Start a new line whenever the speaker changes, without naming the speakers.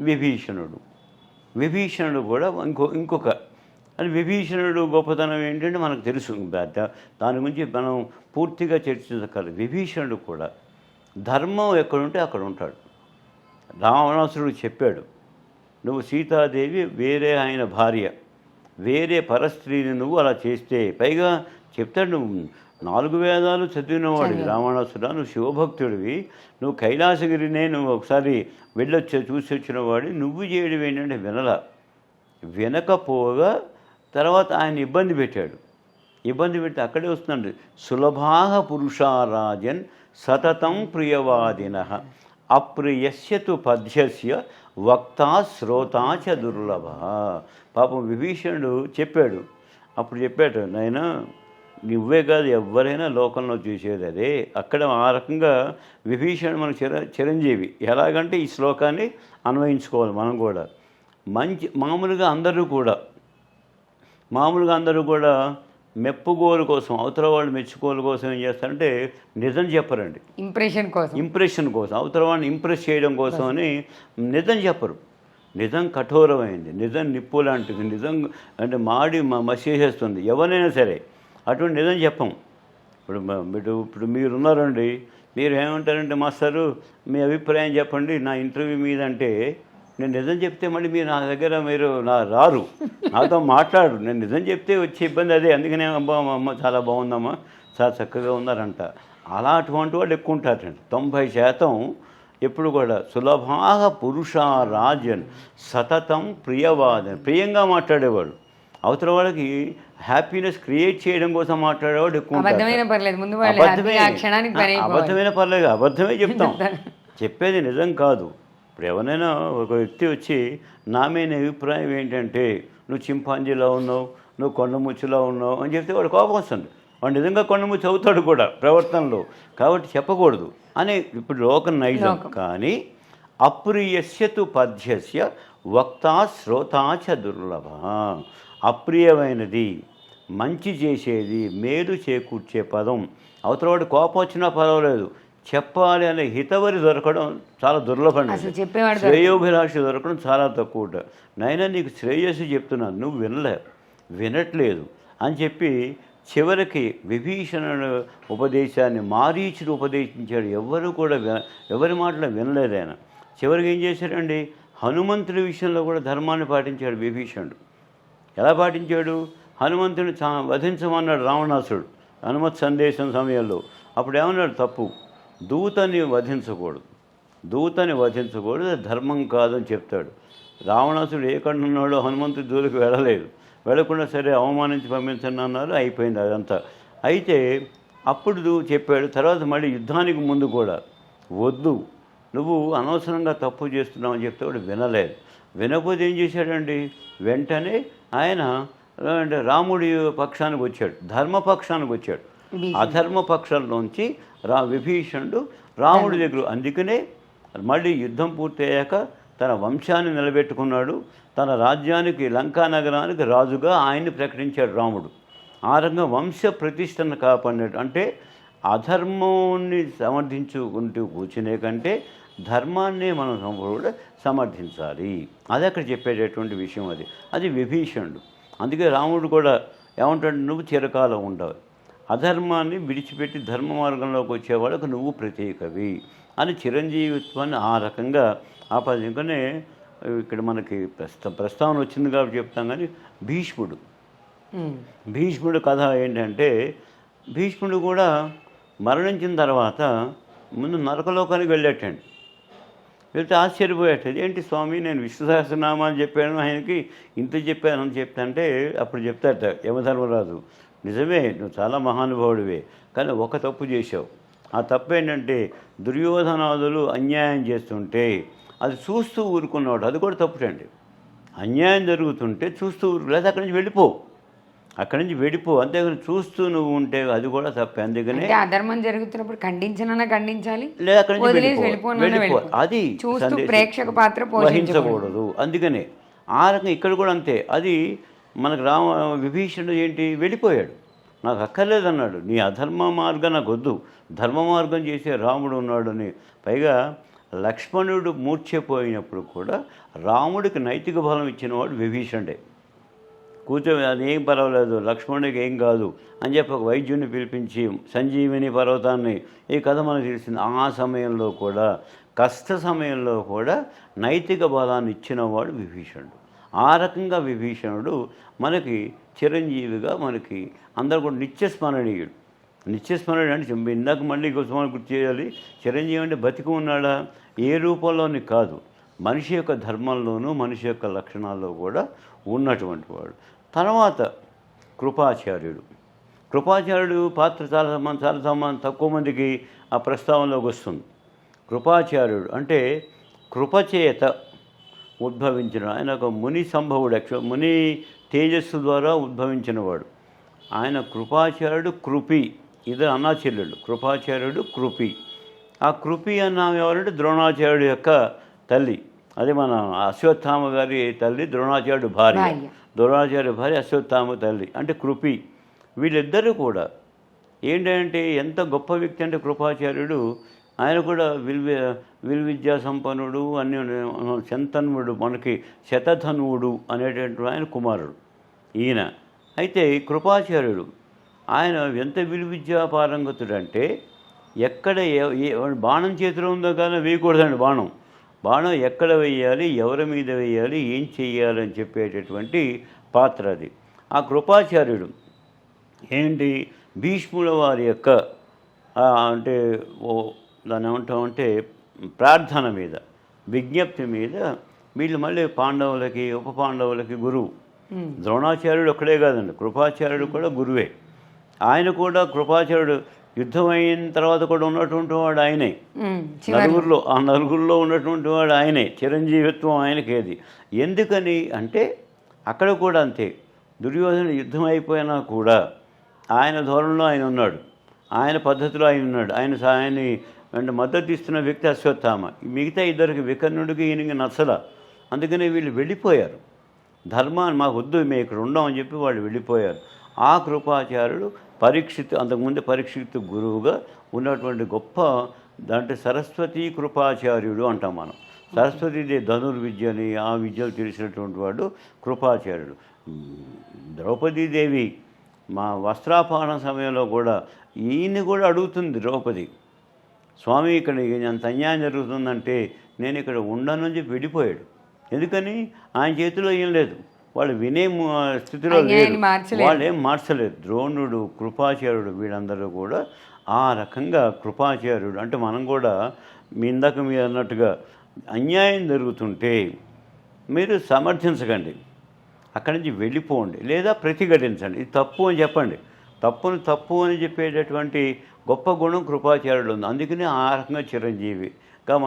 విభీషణుడు. విభీషణుడు కూడా ఇంకో ఇంకొక. అది విభీషణుడు గొప్పతనం ఏంటంటే మనకు తెలుసు దాని గురించి మనం పూర్తిగా చర్చించగలరు విభీషణుడు కూడా ధర్మం ఎక్కడుంటే అక్కడ ఉంటాడు రావణాసురుడు చెప్పాడు నువ్వు సీతాదేవి వేరే ఆయన భార్య. వేరే పరస్త్రీని నువ్వు అలా చేస్తే పైగా చెప్తాడు నువ్వు నాలుగు వేదాలు చదివినవాడు రావణాసురా నువ్వు శివభక్తుడివి నువ్వు కైలాసగిరినే నువ్వు ఒకసారి వెళ్ళొచ్చే చూసి వచ్చిన వాడి నువ్వు చేయడం ఏంటంటే వినలా. వినకపోగా తర్వాత ఆయన ఇబ్బంది పెట్టాడు. ఇబ్బంది పెడితే అక్కడే వస్తున్నాడు. సులభాహ పురుషారాజన్ సతతం ప్రియవాదిన అప్రియస్యతు పద్యస్య వక్తా శ్రోతా చ దుర్లభ. పాపం విభీషణుడు చెప్పాడు. అప్పుడు చెప్పాడు నాయన నువ్వే కాదు ఎవరైనా లోకంలో చూసేది అదే. అక్కడ ఆ రకంగా విభీషణుడు మన చిర చిరంజీవి ఎలాగంటే ఈ శ్లోకాన్ని అన్వయించుకోవాలి మనం కూడా. మంచి మామూలుగా అందరూ కూడా మామూలుగా అందరూ కూడా మెప్పుగోలు కోసం అవతల వాళ్ళు మెచ్చుకోలు కోసం ఏం చేస్తారంటే నిజం చెప్పరండి.
ఇంప్రెషన్ కోసం.
ఇంప్రెషన్ కోసం అవతల వాడిని ఇంప్రెస్ చేయడం కోసం అని నిజం చెప్పరు. నిజం కఠోరమైంది నిజం నిప్పు లాంటిది నిజం అంటే మాడి మసేసేస్తుంది ఎవరైనా సరే అటువంటి నిజం చెప్పం. ఇప్పుడు మీరు ఇప్పుడు మీరు ఉన్నారండి మీరు ఏమంటారంటే మాస్టరు మీ అభిప్రాయం చెప్పండి నా ఇంటర్వ్యూ మీద అంటే నేను నిజం చెప్తే మళ్ళీ మీరు నా దగ్గర మీరు నా రారు. నాతో మాట్లాడు నేను నిజం చెప్తే వచ్చే ఇబ్బంది అదే. అందుకనే అబ్బా అమ్మ చాలా బాగుందమ్మా చాలా చక్కగా ఉన్నారంట. అలా అటువంటి వాళ్ళు ఎక్కువ ఉంటారండి తొంభై శాతం ఎప్పుడు కూడా సులభాగ పురుష రాజన్ సతతం ప్రియవాదన్ ప్రియంగా మాట్లాడేవాడు అవతల వాళ్ళకి హ్యాపీనెస్ క్రియేట్ చేయడం కోసం మాట్లాడేవాడు ఎక్కువ.
అబద్ధమైన పర్లేదు
అబద్ధమే. చెప్తాం. చెప్పేది నిజం కాదు. ఇప్పుడు ఎవరైనా ఒక వ్యక్తి వచ్చి నా మీద అభిప్రాయం ఏంటంటే నువ్వు చింపాంజీలో ఉన్నావు నువ్వు కొండముచ్చులో ఉన్నావు అని చెప్తే వాడు కోపం వస్తుంది. వాడు నిజంగా కొండముచ్చి అవుతాడు కూడా ప్రవర్తనలో. కాబట్టి చెప్పకూడదు. అని ఇప్పుడు లోక నైజం. కానీ అప్రియస్యతు పద్యస్య వక్తా శ్రోతా చ దుర్లభ. అప్రియమైనది మంచి చేసేది మేలు చేకూర్చే పదం. అవతలవాడు కోపం వచ్చినా పర్వాలేదు. చెప్పాలి అనే హితవరి దొరకడం చాలా దుర్లభం. శ్రేయోభిలాష దొరకడం చాలా తక్కువ నైనా నీకు శ్రేయస్సు చెప్తున్నాను నువ్వు వినలే వినట్లేదు అని చెప్పి చివరికి విభీషణుడు ఉపదేశాన్ని మారీచుడు ఉపదేశించాడు. ఎవరు కూడా ఎవరి మాటలు వినలేదు ఆయన. చివరికి ఏం చేశాడండి హనుమంతుడి విషయంలో కూడా ధర్మాన్ని పాటించాడు విభీషణుడు. ఎలా పాటించాడు? హనుమంతుని చా వధించమన్నాడు రావణాసుడు హనుమత్ సందేశం సమయంలో. అప్పుడు ఏమన్నాడు? తప్పు. దూతని వధించకూడదు. దూతని వధించకూడదు ధర్మం కాదని చెప్తాడు. రావణాసుడు ఏ కంటున్నాడో హనుమంతుడి దూరికి వెళ్ళలేదు. వెళ్ళకుండా సరే అవమానించి పంపించండి అన్నారు అయిపోయింది అదంతా. అయితే అప్పుడు దూ- చెప్పాడు తర్వాత మళ్ళీ యుద్ధానికి ముందు కూడా వద్దు. నువ్వు అనవసరంగా తప్పు చేస్తున్నావు అని చెప్తే వాడు వినలేదు. వినకపోతే ఏం చేశాడండి? వెంటనే ఆయన అంటే రాముడి పక్షానికి వచ్చాడు. ధర్మపక్షానికి వచ్చాడు. అధర్మ పక్షంలోంచి రా విభీషణుడు రాముడి దగ్గర అందుకనే మళ్ళీ యుద్ధం పూర్తయ్యాక తన వంశాన్ని నిలబెట్టుకున్నాడు. తన రాజ్యానికి లంకా నగరానికి రాజుగా ఆయన్ని ప్రకటించాడు రాముడు. ఆ రకంగా వంశ ప్రతిష్టను కాపాడినట్టు అంటే అధర్మాన్ని సమర్థించుకుంటూ కూర్చునే కంటే ధర్మాన్నే మనం కూడా సమర్థించాలి. అది అక్కడ చెప్పేటటువంటి విషయం అది. అది విభీషణుడు. అందుకే రాముడు కూడా ఏమంటాడు నువ్వు చిరకాలం ఉండవు. అధర్మాన్ని విడిచిపెట్టి ధర్మ మార్గంలోకి వచ్చే వాళ్ళకు నువ్వు ప్రత్యేకవి అని చిరంజీవిత్వాన్ని ఆ రకంగా ఆపాదించుకునే ఇక్కడ మనకి ప్రస్తా ప్రస్తావన వచ్చింది కాబట్టి చెప్తాం కానీ భీష్ముడు. భీష్ముడు కథ ఏంటంటే భీష్ముడు కూడా మరణించిన తర్వాత ముందు నరకలోకానికి వెళ్ళేటండి. వెళ్తే ఆశ్చర్యపోయేటది ఏంటి స్వామి నేను విష్ణు సహస్రనామాలు చెప్పాను ఆయనకి ఇంత చెప్పాను అని చెప్తాంటే అప్పుడు చెప్తాట యమధర్మరాజు నిజమే నువ్వు చాలా మహానుభావుడివే కానీ ఒక తప్పు చేశావు. ఆ తప్పు ఏంటంటే దుర్యోధనాదులు అన్యాయం చేస్తుంటే అది చూస్తూ ఊరుకున్నాడు అది కూడా తప్పుటండి. అన్యాయం జరుగుతుంటే చూస్తూ ఊరు లేదా అక్కడి నుంచి వెళ్ళిపో. అక్కడి నుంచి వెళ్ళిపో అంతేగాని చూస్తూ నువ్వు ఉంటే అది కూడా తప్పే. అందుకనే
అధర్మం జరుగుతున్నప్పుడు ఖండించనన్నా ఖండించాలి.
లేదా అక్కడి నుంచి వెళ్ళిపో. అది
చూస్తూ. ప్రేక్షక పాత్ర పోషించకూడదు.
వహించకూడదు. అందుకనే ఆ రకంగా ఇక్కడ కూడా అంతే. అది మనకు రామ విభీషణుడు ఏంటి? వెళ్ళిపోయాడు. నాకు అక్కర్లేదన్నాడు నీ అధర్మ మార్గం నాకు వద్దు. ధర్మ మార్గం చేసే రాముడు ఉన్నాడు అని పైగా లక్ష్మణుడు మూర్ఛపోయినప్పుడు కూడా రాముడికి నైతిక బలం ఇచ్చినవాడు విభీషణుడే. కూర్చొని అది ఏం పర్వాలేదు లక్ష్మణుడికి ఏం కాదు అని చెప్పి ఒక వైద్యుని పిలిపించి సంజీవిని పర్వతాన్ని ఈ కథ మనకు తెలిసింది. ఆ సమయంలో కూడా కష్ట సమయంలో కూడా నైతిక బలాన్ని ఇచ్చినవాడు విభీషణుడు. ఆ రకంగా విభీషణుడు మనకి చిరంజీవిగా మనకి అందరూ కూడా నిత్యస్మరణీయుడు నిత్యస్మరణీయుడు అంటే ఇందాక మళ్ళీ గోస్వామి గుర్తు చేయాలి చిరంజీవి అంటే బతికి ఉన్నాడా? ఏ రూపంలోని కాదు. మనిషి యొక్క ధర్మంలోనూ మనిషి యొక్క లక్షణాల్లో కూడా ఉన్నటువంటి వాడు. తర్వాత కృపాచార్యుడు. కృపాచార్యుడు పాత్ర చాలా మంది చాలా సమాన్ తక్కువ మందికి ఆ ప్రస్తావనలోకి వస్తుంది. కృపాచార్యుడు అంటే కృపచేత ఉద్భవించిన ఆయన ఒక ముని సంభవుడు యాక్చువల్ ముని తేజస్సు ద్వారా ఉద్భవించినవాడు. ఆయన కృపాచార్యుడు కృపి ఇద్దరు అన్నాచెల్లెళ్ళు. కృపాచార్యుడు కృపి. ఆ కృపి అన్న ఎవరంటే ద్రోణాచార్యుడు యొక్క తల్లి. అదే మన అశ్వత్థామ గారి తల్లి ద్రోణాచార్యుడు భార్య. ద్రోణాచార్య భార్య అశ్వత్థామ తల్లి అంటే కృపి. వీళ్ళిద్దరూ కూడా ఏంటంటే ఎంత గొప్ప వ్యక్తి అంటే కృపాచార్యుడు. ఆయన కూడా విల్ విల్ విద్యా సంపన్నుడు అన్ని శంతన్వుడు మనకి శతధనువుడు అనేటువంటి ఆయన కుమారుడు. ఈయన. అయితే కృపాచార్యుడు ఆయన ఎంత విలువిద్యా పారంగతుడు అంటే ఎక్కడ ఏ బాణం చేతిలో ఉందో కానీ వేయకూడదండి బాణం. బాణం ఎక్కడ వేయాలి ఎవరి మీద వేయాలి ఏం చెయ్యాలి అని చెప్పేటటువంటి పాత్ర అది. ఆ కృపాచార్యుడు ఏంటి? భీష్ముల వారి యొక్క అంటే ఓ దాన్ని ఏమంటామంటే ప్రార్థన మీద విజ్ఞప్తి మీద వీళ్ళు మళ్ళీ పాండవులకి ఉప పాండవులకి గురువు. ద్రోణాచార్యుడు ఒక్కడే కాదండి కృపాచార్యుడు కూడా గురువే. ఆయన కూడా కృపాచార్యుడు యుద్ధం అయిన తర్వాత కూడా ఉన్నటువంటి వాడు ఆయనే. నలుగురిలో ఆ నలుగురిలో ఉన్నటువంటి వాడు ఆయనే. చిరంజీవిత్వం ఆయనకేది. ఎందుకని అంటే అక్కడ కూడా అంతే. దుర్యోధన యుద్ధం అయిపోయినా కూడా ఆయన ధోరణిలో ఆయన ఉన్నాడు. ఆయన పద్ధతిలో ఆయన ఉన్నాడు. ఆయన ఆయన్ని అంటే మద్దతు ఇస్తున్న వ్యక్తి అశ్వత్థామ. మిగతా ఇద్దరికి వికర్ణుడికి ఈయనకి నచ్చల. అందుకని వీళ్ళు వెళ్ళిపోయారు. ధర్మాన్ని మాకు వద్దు మేము ఇక్కడ ఉండం చెప్పి వాళ్ళు వెళ్ళిపోయారు. ఆ కృపాచార్యుడు పరీక్షిత్ అంతకుముందు పరీక్షిత్ గురువుగా ఉన్నటువంటి గొప్ప దాంట్లో సరస్వతి కృపాచార్యుడు అంటాం మనం. సరస్వతీదేవి ధనుర్విద్యని ఆ విద్యలు తెలిసినటువంటి వాడు కృపాచార్యుడు. ద్రౌపదీదేవి మా వస్త్రాపహరణ సమయంలో కూడా ఈయన్ని కూడా అడుగుతుంది ద్రౌపది. స్వామి ఇక్కడ ఎంత అన్యాయం జరుగుతుందంటే నేను ఇక్కడ ఉండనుంచి విడిపోయాడు. ఎందుకని? ఆయన చేతిలో ఏం లేదు. వాళ్ళు వినే ము- స్థితిలో లేరు. వాళ్ళు ఏం మార్చలేదు. ద్రోణుడు కృపాచార్యుడు వీళ్ళందరూ కూడా ఆ రకంగా కృపాచార్యుడు అంటే మనం కూడా మీ ఇందాక మీరు అన్నట్టుగా అన్యాయం జరుగుతుంటే మీరు సమర్థించకండి. అక్కడి నుంచి వెళ్ళిపోండి లేదా ప్రతిఘటించండి. ఇది తప్పు అని చెప్పండి. తప్పును తప్పు అని చెప్పేటటువంటి గొప్ప గుణం కృపాచార్యుడు ఉంది. అందుకని ఆ రకంగా చిరంజీవి